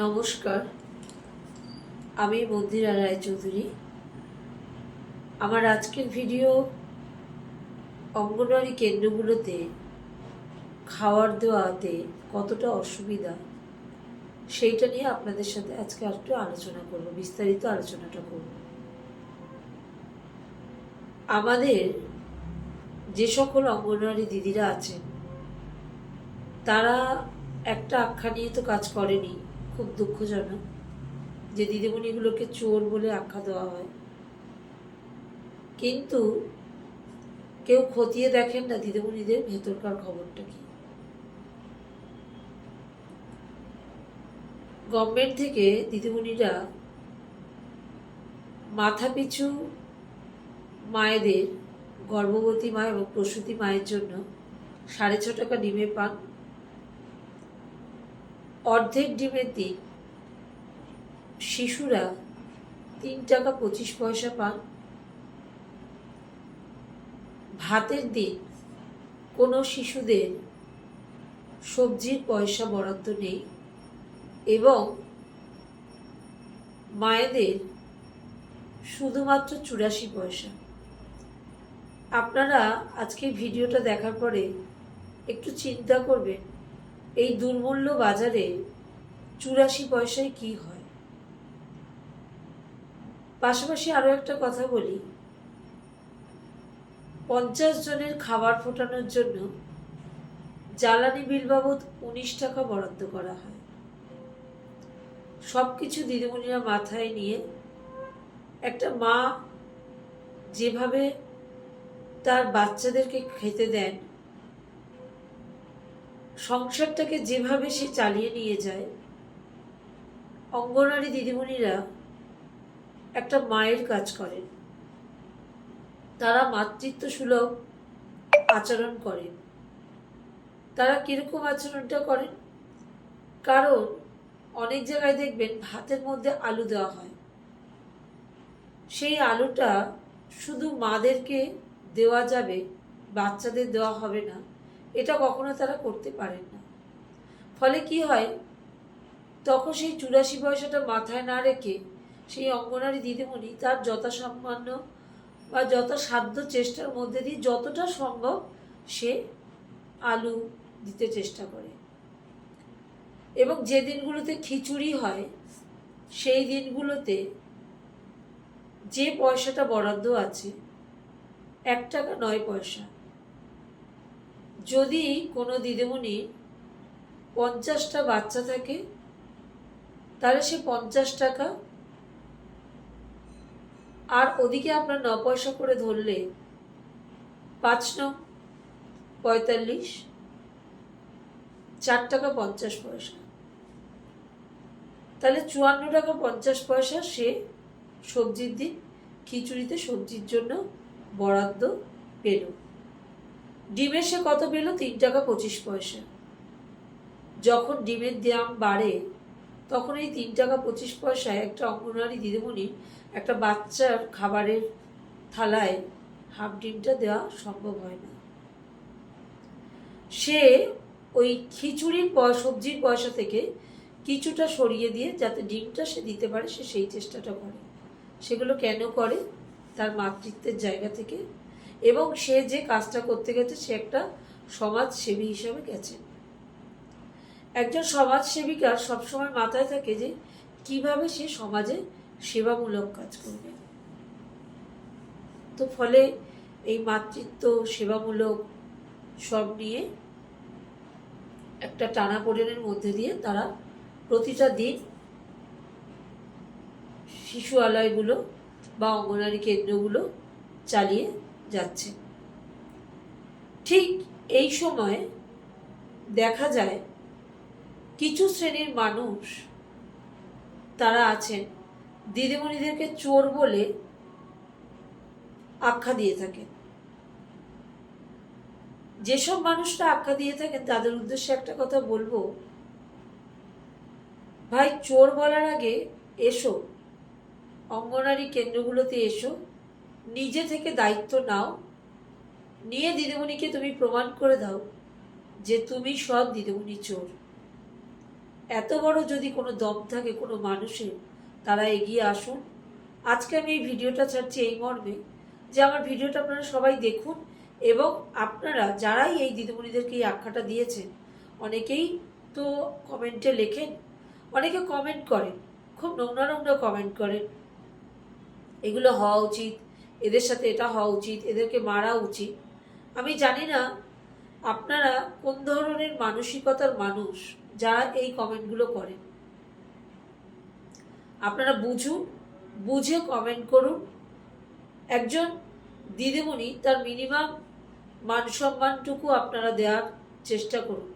নমস্কার। আমি মন্দিরা রায়চৌধুরী। আমার আজকের ভিডিও অঙ্গনওয়াড়ি কেন্দ্রগুলোতে খাওয়ার দেওয়াতে কতটা অসুবিধা, সেইটা নিয়ে আপনাদের সাথে আজকে একটু আলোচনা করব, বিস্তারিত আলোচনাটা করব। আমাদের যে সকল অঙ্গনওয়াড়ি দিদিরা আছেন, তারা একটা আখ্যা নিয়ে তো কাজ করেনি। খুব দুঃখজনক যে দিদিমণিগুলোকে চোর বলে আখ্যা দেওয়া হয়। কিন্তু কেউ খতিয়ে দেখেন না দিদিমণিদের ভেতরকার খবরটা কি। গভর্নমেন্ট থেকে দিদিমণিরা মাথা পিছু মায়েদের গর্ভবতী মা এবং প্রসূতি মায়ের জন্য সাড়ে ছ টাকা ডিমে পান অর্ধেক দিন শিশুরা তিন টাকা পঁচিশ পয়সা পান। ভাতের দিন কোনো শিশুদের সবজির পয়সা বরাদ্দ নেই এবং মায়েদের শুধুমাত্র চুরাশি পয়সা। আপনারা আজকে ভিডিওটা দেখার পরে একটু চিন্তা করবেন এই দুর্মূল্য বাজারে চুরাশি পয়সায় কি হয়? পাশাপাশি আরও একটা কথা বলি। পঞ্চাশ জনের খাবার ফোটানোর জন্য জ্বালানি বিল বাবদ উনিশ টাকা বরাদ্দ করা হয়। সব কিছু দিদিমণিরা মাথায় নিয়ে একটা মা যেভাবে তার বাচ্চাদেরকে খেতে দেন সংসারটাকে যেভাবে সে চালিয়ে নিয়ে যায়, অঙ্গনারী দিদিমণিরা একটা মায়ের কাজ করেন। তারা মাতৃত্ব সুলভ আচরণ করেন। তারা কীরকম আচরণটা করেন? কারণ অনেক জায়গায় দেখবেন ভাতের মধ্যে আলু দেওয়া হয়। সেই আলুটা শুধু মাদেরকে দেওয়া যাবে, বাচ্চাদের দেওয়া হবে না। এটা কখনো তারা করতে পারেন না। ফলে কি হয়? তখন সেই চুরাশি পয়সাটা মাথায় না রেখে সেই অঙ্গনারী দিদিমণি তার যথাসামান্য বা যত সাধ্য চেষ্টার মধ্যে দিয়ে যতটা সম্ভব সে আলু দিতে চেষ্টা করে। এবং যে দিনগুলোতে খিচুড়ি হয়, সেই দিনগুলোতে যে পয়সাটা বরাদ্দ আছে, এক টাকা নয় পয়সা। যদি কোনো দিদিমণি পঞ্চাশটা বাচ্চা থাকে, তাহলে সে পঞ্চাশ টাকা। আর ওদিকে আপনার ন পয়সা করে ধরলে পাঁচ ন, পঁয়তাল্লিশ, চার টাকা পঞ্চাশ পয়সা। তাহলে চুয়ান্ন টাকা পঞ্চাশ পয়সা সে সবজির দিন, খিচুড়িতে সবজির জন্য বরাদ্দ পেল। ডিমের সে কত পেল? তিন টাকা পঁচিশ পয়সা। যখন ডিমের দাম বাড়ে, তখন এই তিন টাকা পঁচিশ পয়সায় একটা অঙ্গনওয়াড়ি দিদিমণি একটা বাচ্চার খাবারের থালায় হাফ ডিমটা দেওয়া সম্ভব হয় না। সে ওই খিচুড়ির সবজির পয়সা থেকে কিছুটা সরিয়ে দিয়ে যাতে ডিমটা সে দিতে পারে, সে সেই চেষ্টাটা করে। সেগুলো কেন করে? তার মাতৃত্বের জায়গা থেকে এবং সে যে কাজটা করতে গেছে, সে একটা সমাজসেবী হিসাবে গেছে। একজন সমাজসেবিকার সবসময় মাথায় থাকে যে, কীভাবে সে সমাজে সেবামূলক কাজ করবে। তো ফলে এই মাতৃত্ব, সেবামূলক সব নিয়ে একটা টানাপোড়েনের মধ্যে দিয়ে তারা প্রতিটা দিন শিশু আলয়গুলো বা অঙ্গনারী কেন্দ্রগুলো চালিয়ে যাচ্ছে। ঠিক এই সময় দেখা যায় কিছু শ্রেণির মানুষ তারা আছেন, দিদিমণিদেরকে চোর বলে আখ্যা দিয়ে থাকেন। যেসব মানুষরা আখ্যা দিয়ে থাকেন, তাদের উদ্দেশ্যে একটা কথা বলব। ভাই, চোর বলার আগে এসো, অঙ্গনারী কেন্দ্রগুলোতে এসো। নিজে থেকে দায়িত্ব নাও। নিয়ে দিদিমণিকে তুমি প্রমাণ করে দাও যে তুমি সৎ দিদিমণি চোর। এত বড় যদি কোনো দম থাকে কোনো মানুষের, তারা এগিয়ে আসুন। আজকে আমি এই ভিডিওটা ছাড়ছি এই মর্মে যে আমার ভিডিওটা আপনারা সবাই দেখুন এবং আপনারা যারাই এই দিদিমণিদেরকে এই আখ্যাটা দিয়েছেন, অনেকেই তো কমেন্টে লেখেন, অনেকে কমেন্ট করেন, খুব নোংরা নোংরা কমেন্ট করেন। এগুলো হওয়া উচিত। এদের সাথে এটা হওয়া উচিত, এদেরকে মারা উচিত। আমি জানি না আপনারা কোন ধরনের মানসিকতার মানুষ যারা এই কমেন্টগুলো করেন আপনারা বুঝুন, বুঝে কমেন্ট করুন। একজন দিদিমণি, তার মিনিমাম মান সম্মানটুকু আপনারা দেওয়ার চেষ্টা করুন।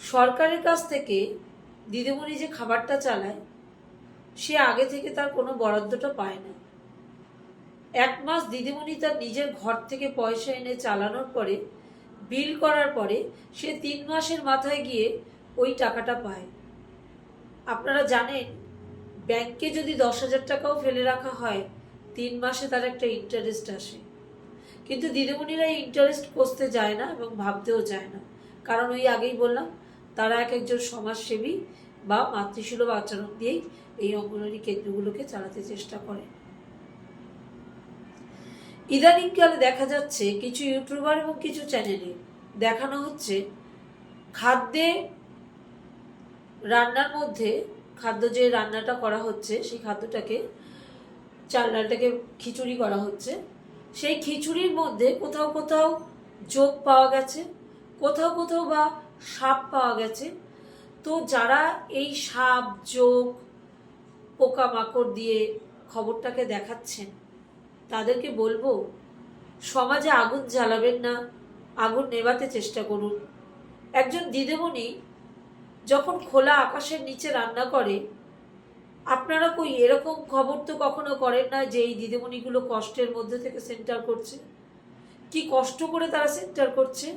সরকারের কাছ থেকে দিদিমণি যে খাবারটা চালায়, সে আগে থেকে তার কোনো বরাদ্দটা পায় না। এক মাস দিদিমণি তার নিজের ঘর থেকে পয়সা এনে চালানোর পরে, বিল করার পরে সে তিন মাসের মাথায় গিয়ে ওই টাকাটা পায়। আপনারা জানেন, ব্যাংকে যদি দশ হাজার টাকাও ফেলে রাখা হয়, তিন মাসে তার একটা ইন্টারেস্ট আসে। কিন্তু দিদিমণিরা এই ইন্টারেস্ট কষতে যায় না এবং ভাবতেও যায় না। কারণ ওই আগেই বললাম, তারা এক একজন সমাজসেবী বা মাতৃসুলভ আচরণ দিয়েই এই অঙ্গনওয়াড়ি কেন্দ্রগুলোকে চালাতে চেষ্টা করে। ইদানিংকালে দেখা যাচ্ছে কিছু ইউটিউবার এবং কিছু চ্যানেলে দেখানো হচ্ছে খাদ্যে রান্নার মধ্যে, খাদ্য যে রান্নাটা করা হচ্ছে, সেই খাদ্যটাকে, চাল ডালটাকে খিচুড়ি করা হচ্ছে। সেই খিচুড়ির মধ্যে কোথাও কোথাও যোগ পাওয়া গেছে, কোথাও কোথাও বা সাপ পাওয়া গেছে। তো যারা এই সাপ, যোগ, পোকামাকড় দিয়ে খবরটাকে দেখাচ্ছেন তাদেরকে বলব, সমাজে আগুন জ্বালাবেন না, আগুন নেভাতে চেষ্টা করুন। একজন দিদিমণি যখন খোলা আকাশের নিচে রান্না করে, আপনারা কই এরকম খবর তো কখনো করেন না যে এই দিদিমণিগুলো কষ্টের মধ্যে থেকে সেন্টার করছে? কি কষ্ট করে তারা সেন্টার করছে?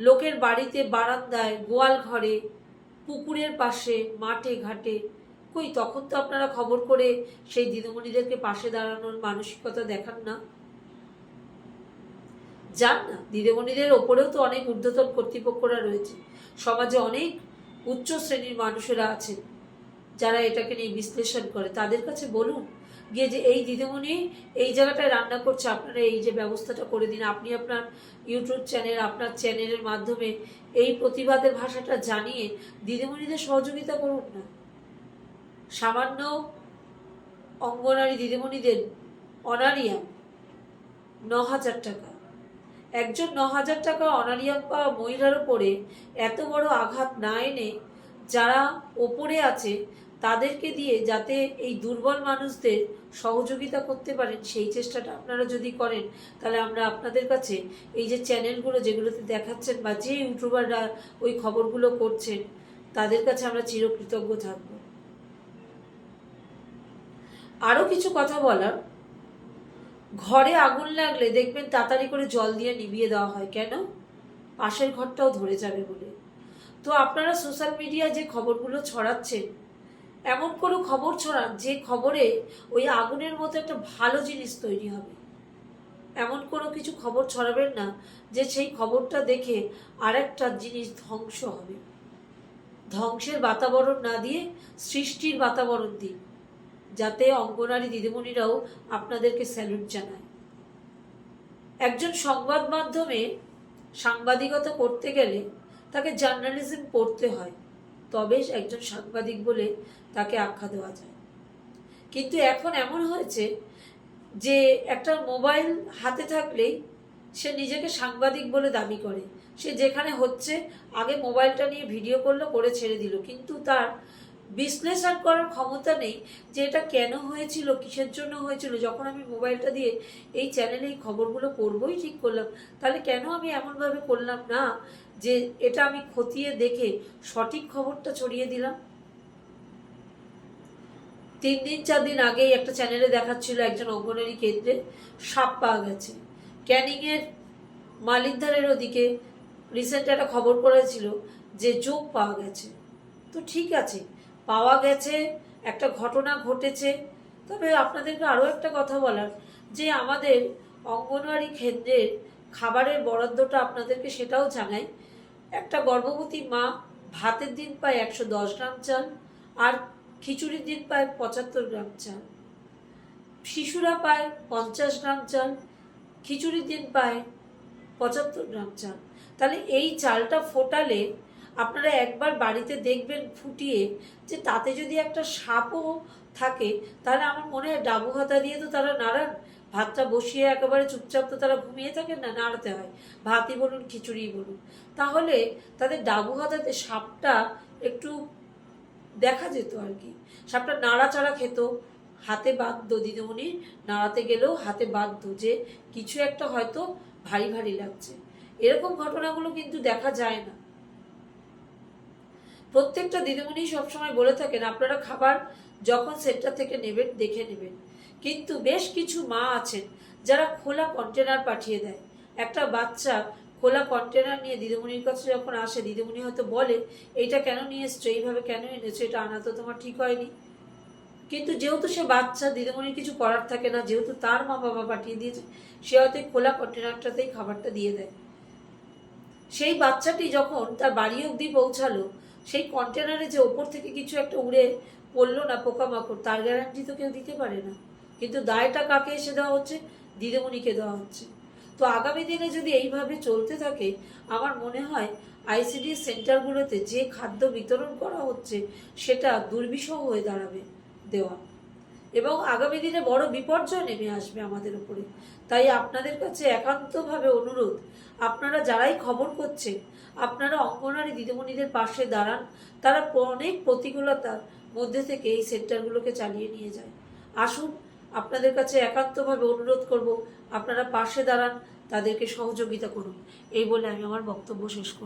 লোকের বাড়িতে বারান্দায়, গোয়াল ঘরে, পুকুরের পাশে, মাঠে ঘাটে কই, তখন তো আপনারা খবর করে সেই দিদিমণিদেরকে পাশে দাঁড়ানোর মানসিকতা দেখান না। যান না, দিদিমণিদের ওপরেও তো অনেক ঊর্ধ্বতন কর্তৃপক্ষরা রয়েছে। সমাজে অনেক উচ্চ শ্রেণির মানুষেরা আছেন, যারা এটাকে নিয়ে বিশ্লেষণ করে। তাদের কাছে বলুন, গিয়ে যে এই দিদিমণি এই জায়গাটায় রান্না করছে, আপনারা এই যে ব্যবস্থাটা করে দিন। আপনি আপনার ইউটিউব চ্যানেল আপনার চ্যানেলের মাধ্যমে এই প্রতিবাদের ভাষাটা জানিয়ে দিদিমণিদের সহযোগিতা করুন না। সামান্য অঙ্গনারী দিদিমণিদের অনারিয়াম ন হাজার টাকা। একজন ন হাজার টাকা অনারিয়াম পাওয়া মহিলার ওপরে এত বড় আঘাত না এনে যারা ওপরে আছে তাদেরকে দিয়ে যাতে এই দুর্বল মানুষদের সহযোগিতা করতে পারেন, সেই চেষ্টাটা আপনারা যদি করেন, তাহলে আমরা আপনাদের কাছে এই যে চ্যানেলগুলো যেগুলোতে দেখাচ্ছেন বা যে ইউটিউবাররা ওই খবরগুলো করছেন, তাদের কাছে আমরা চিরকৃতজ্ঞ থাকব। আরও কিছু কথা বলার? ঘরে আগুন লাগলে দেখবেন তাড়াতাড়ি করে জল দিয়ে নিভিয়ে দেওয়া হয়, কেন? পাশের ঘরটাও ধরে যাবে বলে। তো আপনারা সোশ্যাল মিডিয়ায় যে খবরগুলো ছড়াচ্ছেন, এমন কোনো খবর ছড়ান যে খবরে ওই আগুনের মতো একটা ভালো জিনিস তৈরি হবে। এমন কোনো কিছু খবর ছড়াবেন না যে সেই খবরটা দেখে আর একটা জিনিস ধ্বংস হবে। ধ্বংসের বাতাবরণ না দিয়ে সৃষ্টির বাতাবরণ দিন যাতে অঙ্গনারী দিদিমণিরাও আপনাদেরকে স্যালুট জানায়। একজন সংবাদ মাধ্যমে সাংবাদিকতা করতে গেলে তাকে জার্নালিজম পড়তে হয়, তবে একজন সাংবাদিক বলে তাকে আখ্যা দেওয়া যায়। কিন্তু এখন এমন হয়েছে যে একটা মোবাইল হাতে থাকলেই সে নিজেকে সাংবাদিক বলে দাবি করে। সে যেখানে হচ্ছে, আগে মোবাইলটা নিয়ে ভিডিও করল, করে ছেড়ে দিল। কিন্তু তার বিশ্লেষণ করার ক্ষমতা নেই যে এটা কেন হয়েছিল, কিসের জন্য হয়েছিল, যখন আমি মোবাইলটা দিয়ে এই চ্যানেলে এই খবরগুলো করবোই ঠিক করলাম, তাহলে কেন আমি এমনভাবে করলাম না যে এটা আমি খতিয়ে দেখে সঠিক খবরটা ছড়িয়ে দিলাম? তিন দিন, চার দিন আগেই একটা চ্যানেলে দেখাচ্ছিল একজন অঙ্গনারী কেন্দ্রে, সাপ পাওয়া গেছে। ক্যানিংয়ের মালিকধারের ওদিকে রিসেন্ট একটা খবর করেছিল যে যোগ পাওয়া গেছে। তো ঠিক আছে পাওয়া গেছে, একটা ঘটনা ঘটেছে। তবে আপনাদেরকে আরও একটা কথা বলার, যে আমাদের অঙ্গনওয়াড়ি কেন্দ্রের খাবারের বরাদ্দটা আপনাদেরকে সেটাও জানাই। একটা গর্ভবতী মা ভাতের দিন পায় একশো দশ গ্রাম চাল, আর খিচুড়ির দিন পায় পঁচাত্তর গ্রাম চাল। শিশুরা পায় পঞ্চাশ গ্রাম চাল, খিচুড়ির দিন পায় পঁচাত্তর গ্রাম চাল। তাহলে এই চালটা ফোটালে আপনারা একবার বাড়িতে দেখবেন ফুটিয়ে যে তাতে যদি একটা সাপও থাকে, তাহলে আমার মনে হয় ডাবু হাতা দিয়ে তো তারা নাড়ান। ভাতটা বসিয়ে একেবারে চুপচাপ তো তারা ঘুমিয়ে থাকেন না, নাড়াতে হয়। ভাতই বলুন খিচুড়ি বলুন। তাহলে তাদের ডাবু হাতাতে সাপটা একটু দেখা যেত আর কি। সাপটা নাড়াচাড়া খেত, হাতে বাধ্য দিদিমণি নাড়াতে গেলেও হাতে বাধ্য যে কিছু একটা হয়তো ভারী ভারী লাগছে। এরকম ঘটনাগুলো কিন্তু দেখা যায় না। প্রত্যেকটা দিদিমণি সবসময় বলে থাকেন, আপনারা খাবার যখন সেন্টার থেকে নেবেন, দেখে নেবেন। কিন্তু বেশ কিছু মা আছেন যারা খোলা কন্টেনার পাঠিয়ে দেয়। একটা বাচ্চা খোলা কন্টেনার নিয়ে দিদিমণির কাছে যখন আসে, দিদিমণি হয়তো বলে, এইটা কেন নিয়ে এসছো? এইভাবে কেন এনেছো? এটা আনা তো তোমার ঠিক হয়নি। কিন্তু যেহেতু সে বাচ্চা, দিদিমণির কিছু করার থাকে না, যেহেতু তার মা বাবা পাঠিয়ে দিয়েছে, সে হয়তো খোলা কন্টেনারটাতেই খাবারটা দিয়ে দেয়। সেই বাচ্চাটি যখন তার বাড়ি অবধি পৌঁছালো সেই কন্টেনারে যে ওপর থেকে কিছু একটা উড়ে পড়ল না পোকামাকড়, তার গ্যারান্টি তো কেউ দিতে পারে না। কিন্তু দায়টা কাকে এসে দেওয়া হচ্ছে? দিদিমণিকে দেওয়া হচ্ছে। তো আগামী দিনে যদি এইভাবে চলতে থাকে, আমার মনে হয় আইসিডি সেন্টারগুলোতে যে খাদ্য বিতরণ করা হচ্ছে, সেটা দুর্বিষহ হয়ে দাঁড়াবে দেওয়া। এবং আগামী দিনে বড় বিপর্যয় নেমে আসবে আমাদের উপরে। তাই আপনাদের কাছে একান্তভাবে অনুরোধ, আপনারা যারাই খবর করছেন, আপনারা অঙ্গনারী দিদিমণিদের পাশে দাঁড়ান, তারা অনেক প্রতিকূলতার মধ্যে থেকে এই সেন্টারগুলোকে চালিয়ে নিয়ে যায়। আসুন, আপনাদের কাছে একান্তভাবে অনুরোধ করব, আপনারা পাশে দাঁড়ান, তাদেরকে সহযোগিতা করুন। এই বলে আমি আমার বক্তব্য শেষ করব